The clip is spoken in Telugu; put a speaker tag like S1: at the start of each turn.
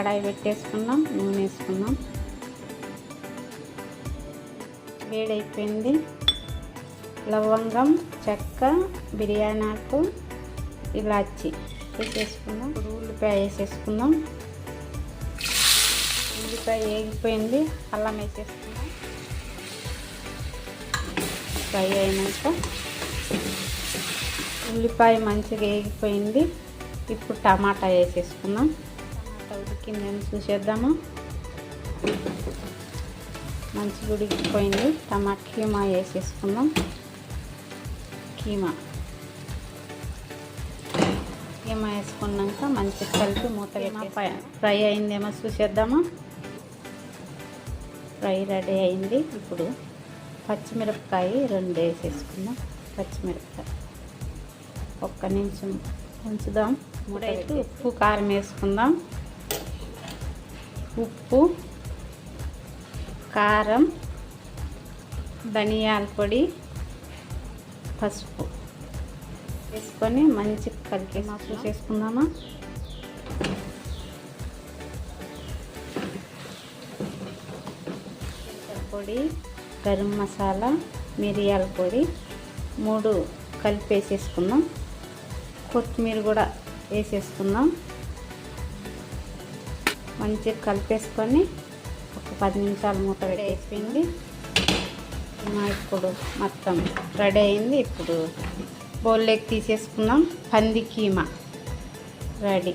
S1: కడాయి పెట్టేసుకున్నాం నూనె వేసుకున్నాం. వేడైపోయింది. లవంగం చెక్క బిర్యానీ ఆకు ఇలాచి వేసేసుకుందాం ఉల్లిపాయ వేసేసుకుందాం. ఉల్లిపాయ వేగిపోయింది అల్లం వేసేసుకుందాం. ఫ్రై అయినాక ఉల్లిపాయ మంచిగా వేగిపోయింది. ఇప్పుడు టమాటా వేసేసుకుందాం. టమాటా ఉడికిందని చూసేద్దామా. మంచిగా ఉడికిపోయింది. టమాటా కీమా వేసేసుకుందాం. కీమా. కీమా వేసుకున్నాక మంచిగా కలిపి మూత ఫ్రై. అయిందేమో చూసేద్దామా. ఫ్రై రెడీ అయింది. ఇప్పుడు పచ్చిమిరపకాయ రెండు వేసేసుకుందాం. పచ్చిమిరపకాయ ఒక్క నిమిషం ఉంచుదాం. మూడైతే ఉప్పు కారం వేసుకుందాం. ఉప్పు కారం ధనియాల పొడి పసుపు వేసుకొని మంచి కలిపి మాకు చేసుకుందామా? పొడి గరం మసాలా మిరియాల పొడి మూడు కలిపి వేసేసుకుందాం కొత్తిమీర కూడా వేసేసుకుందాం. మంచిగా కలిపేసుకొని ఒక పది నిమిషాలు మూత పెట్టేసింది. ఇప్పుడు మొత్తం రెడీ అయింది. ఇప్పుడు బౌల్లోకి తీసేసుకున్నాం పంది కీమా. రెడీ.